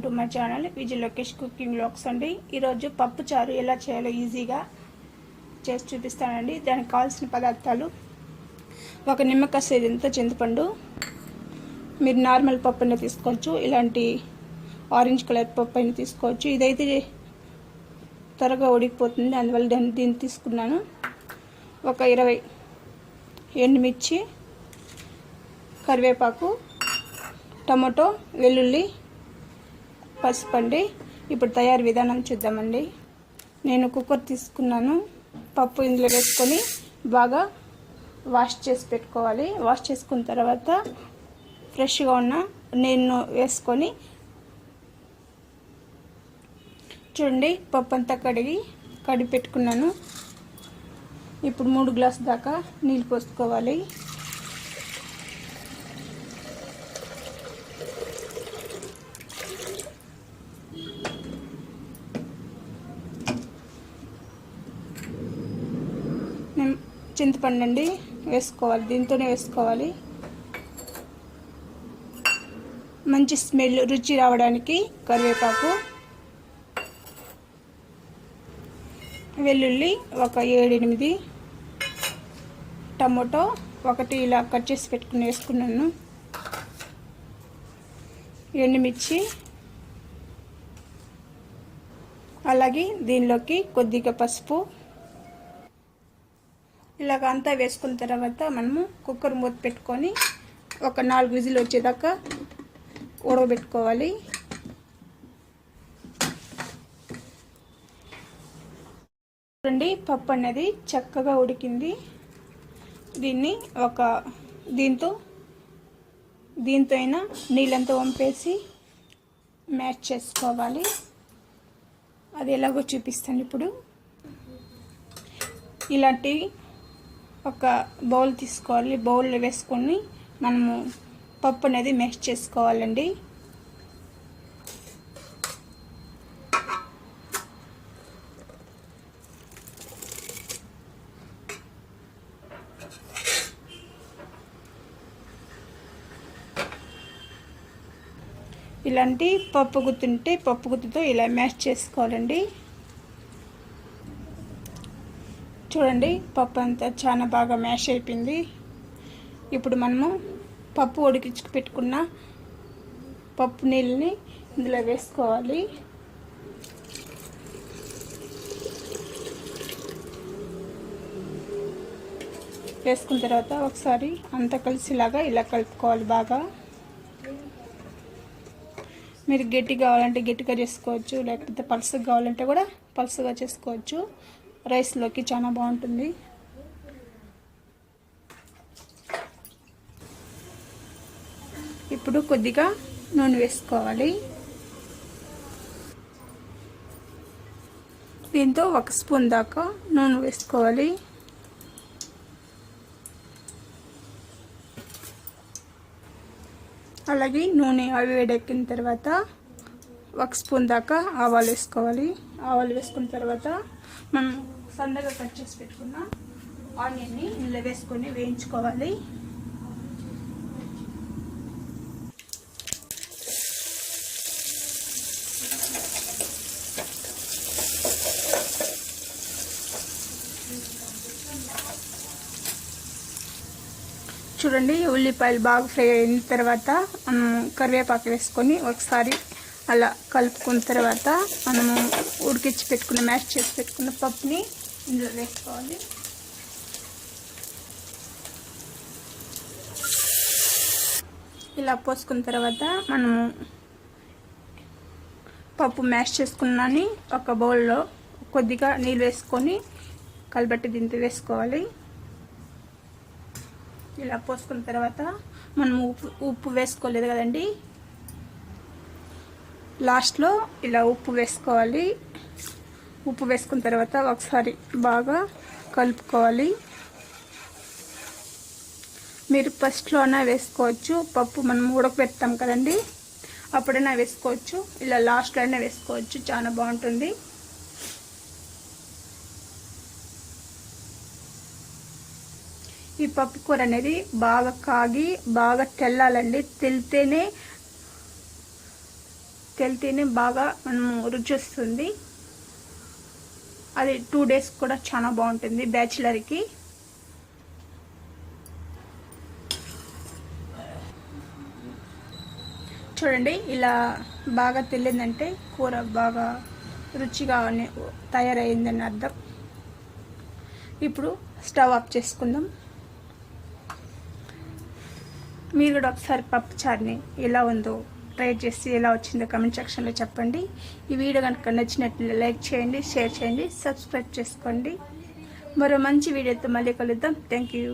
Welcome to my channel Vijay Lokesh cooking blogs అండి. ఈరోజు పప్పు చారు ఎలా చేయాలో ఈజీగా చేసి చూపిస్తానండి. దానికి కావాల్సిన పదార్థాలు ఒక నిమ్మకాయ సేదంత చింతపండు మీరు నార్మల్ పప్పు అయినా తీసుకోవచ్చు ఇలాంటి ఆరెంజ్ కలర్ పప్పు అయినా తీసుకోవచ్చు. ఇదైతే త్వరగా ఉడికిపోతుంది. అందువల్ల దాన్ని దీన్ని తీసుకున్నాను. ఒక ఇరవై ఎండుమిర్చి కరివేపాకు టమాటో వెల్లుల్లి పసుపు అండి ఇప్పుడు తయారు విధానం చూద్దామండి. నేను కుక్కర్ తీసుకున్నాను. పప్పు ఇందులో వేసుకొని బాగా వాష్ చేసి పెట్టుకోవాలి. వాష్ చేసుకున్న తర్వాత ఫ్రెష్గా ఉన్న నేను వేసుకొని చూడండి పప్పు అంతా కడిగి కడిగి పెట్టుకున్నాను. ఇప్పుడు మూడు గ్లాసు దాకా నీళ్ళు పోసుకోవాలి. చింతపండు అండి వేసుకోవాలి దీంతోనే వేసుకోవాలి. మంచి స్మెల్ రుచి రావడానికి కరివేపాకు వెల్లుల్లి ఒక ఏడెనిమిది టమోటో ఒకటి ఇలా కట్ చేసి పెట్టుకుని వేసుకున్నాను. ఎండుమిర్చి అలాగే దీనిలోకి కొద్దిగా పసుపు ఇలాగ అంతా వేసుకున్న తర్వాత మనము కుక్కర్ మూత పెట్టుకొని ఒక నాలుగు విజిల్ వచ్చేదాకా ఉడకబెట్టుకోవాలి. చూడండి పప్పు అనేది చక్కగా ఉడికింది. దీన్ని ఒక దీంతో దీంతో అయినా నీళ్ళంతా వంపేసి మ్యాచ్ చేసుకోవాలి. అది ఎలాగో చూపిస్తాను ఇప్పుడు. ఇలాంటివి ఒక బౌల్ తీసుకోవాలి. బౌల్లో వేసుకొని మనము పప్పు అనేది మెష్ చేసుకోవాలండి. ఇలాంటి పప్పు గుత్తుంటే పప్పు గుత్తుతో ఇలా మ్యాష్ చేసుకోవాలండి. చూడండి పప్పు అంతా చాలా బాగా మ్యాష్ అయిపోయింది. ఇప్పుడు మనము పప్పు ఉడికించుకు పెట్టుకున్న పప్పు నీళ్ళని ఇందులో వేసుకోవాలి. వేసుకున్న తర్వాత ఒకసారి అంతా కలిసిలాగా ఇలా కలుపుకోవాలి బాగా. మీరు గట్టి కావాలంటే గట్టిగా చేసుకోవచ్చు లేకపోతే పలుసుగా కావాలంటే కూడా పలుసుగా చేసుకోవచ్చు. రైస్లోకి చాలా బాగుంటుంది. ఇప్పుడు కొద్దిగా నూనె వేసుకోవాలి. దీంతో ఒక స్పూన్ దాకా నూనె వేసుకోవాలి. అలాగే నూనె అవి వేడెక్కిన తర్వాత ఒక స్పూన్ దాకా ఆవాలు వేసుకోవాలి. ఆవాలు వేసుకున్న తర్వాత మనం సన్నగా కట్ చేసి పెట్టుకున్న ఆనియన్ని ఇందులో వేసుకొని వేయించుకోవాలి. చూడండి ఉల్లిపాయలు బాగా ఫ్రై అయిన తర్వాత మనం కరివేపాకు వేసుకొని ఒకసారి అలా కలుపుకున్న తర్వాత మనము ఉడికించి పెట్టుకున్న మ్యాష్ చేసి పెట్టుకున్న పప్పుని ఇందులో వేసుకోవాలి. ఇలా పోసుకున్న తర్వాత మనము పప్పు మ్యాష్ చేసుకున్నాని ఒక బౌల్లో కొద్దిగా నీళ్ళు వేసుకొని కలబెట్టి దీంతో వేసుకోవాలి. ఇలా పోసుకున్న తర్వాత మనం ఉప్పు ఉప్పు వేసుకోలేదు కదండి? లాస్ట్లో ఇలా ఉప్పు వేసుకోవాలి. ఉప్పు వేసుకున్న తర్వాత ఒకసారి బాగా కలుపుకోవాలి. మీరు ఫస్ట్లోనే వేసుకోవచ్చు. పప్పు మనం ఉడకబెడతాం కదండి. అప్పుడైనా వేసుకోవచ్చు. ఇలా లాస్ట్లోనే వేసుకోవచ్చు. చాలా బాగుంటుంది. ఈ పప్పు కూర అనేది బాగా కాగి బాగా తెల్లాలండి. తెలితేనే తెలితేనే బాగా మనము రుచి వస్తుంది అది టూ డేస్ కూడా చాలా బాగుంటుంది బ్యాచిలర్కి. చూడండి ఇలా బాగా తెలియదంటే కూర బాగా రుచిగా తయారైందని అర్థం. ఇప్పుడు స్టవ్ ఆఫ్ చేసుకుందాం. మీరు కూడా ఒకసారి పప్పు చారుని ఎలా ఉందో ట్రై చేసి ఎలా వచ్చిందో కమెంట్ సెక్షన్లో చెప్పండి. ఈ వీడియో కనుక నచ్చినట్లు లైక్ చేయండి షేర్ చేయండి సబ్స్క్రైబ్ చేసుకోండి. మరో మంచి వీడియోతో మళ్ళీ కలుద్దాం. Thank you